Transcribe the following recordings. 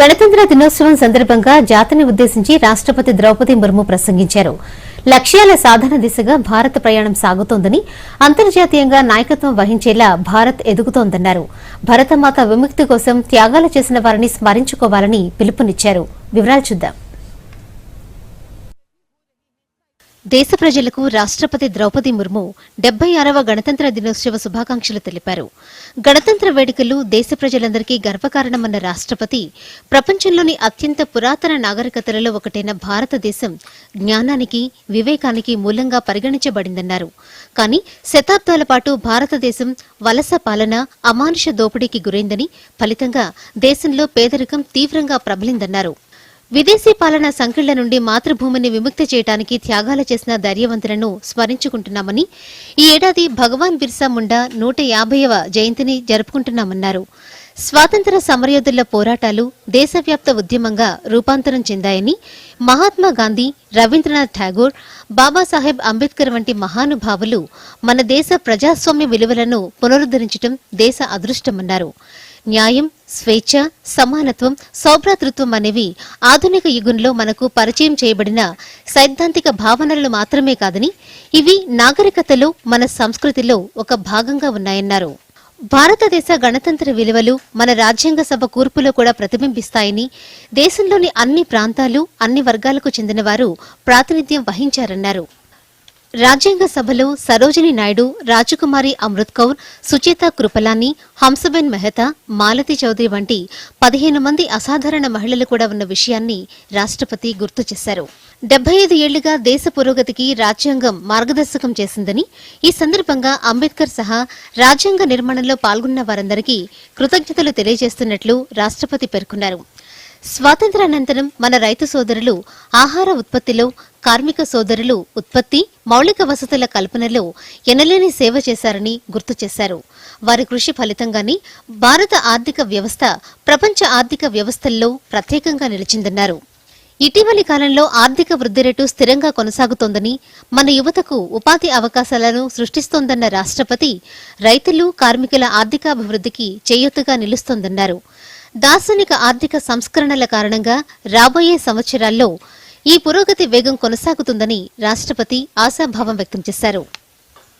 గణతంత్ర దినోత్సవం సందర్భంగా జాతిని ఉద్దేశించి రాష్టపతి ద్రౌపది ముర్ము ప్రసంగించారు. లక్ష్యాల సాధన దిశగా భారత్ ప్రయాణం సాగుతోందని అంతర్జాతీయంగా నాయకత్వం వహించేలా భారత్ ఎదుగుతోందన్నారు. భరతమాత విముక్తి కోసం త్యాగాలు చేసిన వారిని స్మరించుకోవాలని పిలుపునిచ్చారు. వివరాలు చూద్దాం. దేశ ప్రజలకు రాష్ట్రపతి ద్రౌపది ముర్ము డెబ్బై ఆరవ గణతంత్ర దినోత్సవ శుభాకాంక్షలు తెలిపారు. గణతంత్ర వేడుకలు దేశ ప్రజలందరికీ గర్వకారణమన్న రాష్ట్రపతి ప్రపంచంలోని అత్యంత పురాతన నాగరికతలలో ఒకటైన భారతదేశం జ్ఞానానికి వివేకానికి మూలంగా పరిగణించబడిందన్నారు. కానీ శతాబ్దాల పాటు భారతదేశం వలస పాలన అమానుష దోపిడీకి గురైందని ఫలితంగా దేశంలో పేదరికం తీవ్రంగా ప్రబలిందన్నారు. విదేశీ పాలన సంకెళ్ళ నుండి మాతృభూమిని విముక్తి చేయడానికి త్యాగాలు చేసిన ధైర్యవంతులను స్మరించుకుంటున్నామని ఈ ఏడాది భగవాన్ బిర్సా ముండా నూట యాభైవ జయంతిని జరుపుకుంటున్నామన్నారు. స్వాతంత్ర సమరయోధుల పోరాటాలు దేశవ్యాప్త ఉద్యమంగా రూపాంతరం చెందాయని మహాత్మా గాంధీ రవీంద్రనాథ్ ఠాగూర్ బాబాసాహెబ్ అంబేద్కర్ వంటి మహానుభావులు మన దేశ ప్రజాస్వామ్య విలువలను పునరుద్ధరించడం దేశ అదృష్టమన్నారు. న్యాయం స్వేచ్ఛ సమానత్వం సౌభ్రాతృత్వం అనేవి ఆధునిక యుగంలో మనకు పరిచయం చేయబడిన సైద్ధాంతిక భావనలు మాత్రమే కాదని ఇవి నాగరికతలో మన సంస్కృతిలో ఒక భాగంగా ఉన్నాయన్నారు. భారతదేశ గణతంత్ర విలువలు మన రాజ్యాంగ సభ కూర్పులో కూడా ప్రతిబింబిస్తాయని దేశంలోని అన్ని ప్రాంతాలు అన్ని వర్గాలకు చెందిన వారు ప్రాతినిధ్యం వహించారన్నారు. రాజ్యాంగ సభలో సరోజిని నాయుడు రాజకుమారి అమృత్ కౌర్ సుచేత కృపలాని హంసబెన్ మెహతా మాలతి చౌదరి వంటి పదిహేను మంది అసాధారణ మహిళలు కూడా ఉన్న విషయాన్ని రాష్ట్రపతి గుర్తు చేశారు. డెబ్బై ఐదు ఏళ్ళుగా దేశ పురోగతికి రాజ్యాంగం మార్గదర్శకం చేసిందని ఈ సందర్భంగా అంబేద్కర్ సహా రాజ్యాంగ నిర్మాణంలో పాల్గొన్న వారందరికీ కృతజ్ఞతలు తెలియజేస్తున్నట్లు రాష్ట్రపతి పేర్కొన్నారు. స్వాతంత్రానంతరం మన రైతు సోదరులు ఆహార ఉత్పత్తిలో కార్మిక సోదరులు ఉత్పత్తి మౌలిక వసతుల కల్పనలో ఎనలేని సేవ చేశారని గుర్తు చేశారు. వారి కృషి ఫలితంగానే భారత ఆర్థిక వ్యవస్థ ప్రపంచ ఆర్థిక వ్యవస్థల్లో ప్రత్యేకంగా నిలిచిందన్నారు. ఇటీవలి కాలంలో ఆర్థిక వృద్ధి రేటు స్థిరంగా కొనసాగుతోందని మన యువతకు ఉపాధి అవకాశాలను సృష్టిస్తోందన్న రాష్ట్రపతి రైతులు కార్మికుల ఆర్థికాభివృద్ధికి చేయూతగా నిలుస్తోందన్నారు. దార్శనిక ఆర్థిక సంస్కరణల కారణంగా రాబోయే సంవత్సరాల్లో ఈ పురోగతి వేగం కొనసాగుతుందని రాష్ట్రపతి ఆశాభావం వ్యక్తం చేశారు.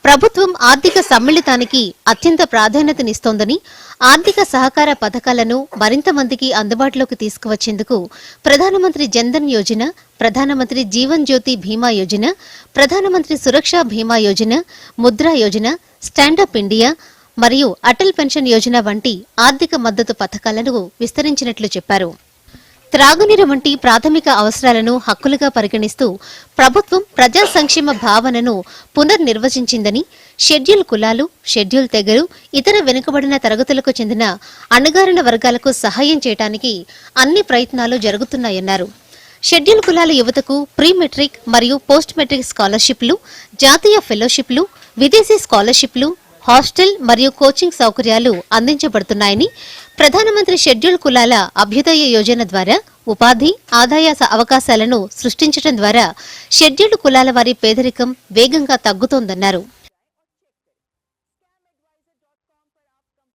ప్రభుత్వం ఆర్థిక సమ్మిళితానికి అత్యంత ప్రాధాన్యతనిస్తోందని ఆర్థిక సహకార పథకాలను మరింత మందికి అందుబాటులోకి తీసుకువచ్చేందుకు ప్రధానమంత్రి జన్ధన్ యోజన ప్రధానమంత్రి జీవన్ జ్యోతి బీమా Yojana Pradhan Mantri Suraksha Bima Yojana Mudra Yojana stand up India మరియు అటల్ పెన్షన్ యోజన వంటి ఆర్థిక మద్దతు పథకాలను విస్తరించినట్లు చెప్పారు. త్రాగునీరు వంటి ప్రాథమిక అవసరాలను హక్కులుగా పరిగణిస్తూ ప్రభుత్వం ప్రజా సంక్షేమ భావనను పునర్నిర్వచించిందని షెడ్యూల్ కులాలు షెడ్యూల్ తెగలు ఇతర వెనుకబడిన తరగతులకు చెందిన అణగారిన వర్గాలకు సహాయం చేయడానికి అన్ని ప్రయత్నాలు జరుగుతున్నాయన్నారు. షెడ్యూల్ కులాల యువతకు ప్రీ మెట్రిక్ మరియు పోస్ట్ మెట్రిక్ స్కాలర్షిప్లు జాతీయ ఫెలోషిప్లు విదేశీ స్కాలర్షిప్లు హాస్టల్ మరియు కోచింగ్ సౌకర్యాలు అందించబడుతున్నాయని ప్రధానమంత్రి షెడ్యూల్ కులాల అభ్యుదయ యోజన ద్వారా ఉపాధి ఆదాయ అవకాశాలను సృష్టించడం ద్వారా షెడ్యూల్డ్ కులాల వారి పేదరికం వేగంగా తగ్గుతోందన్నారు.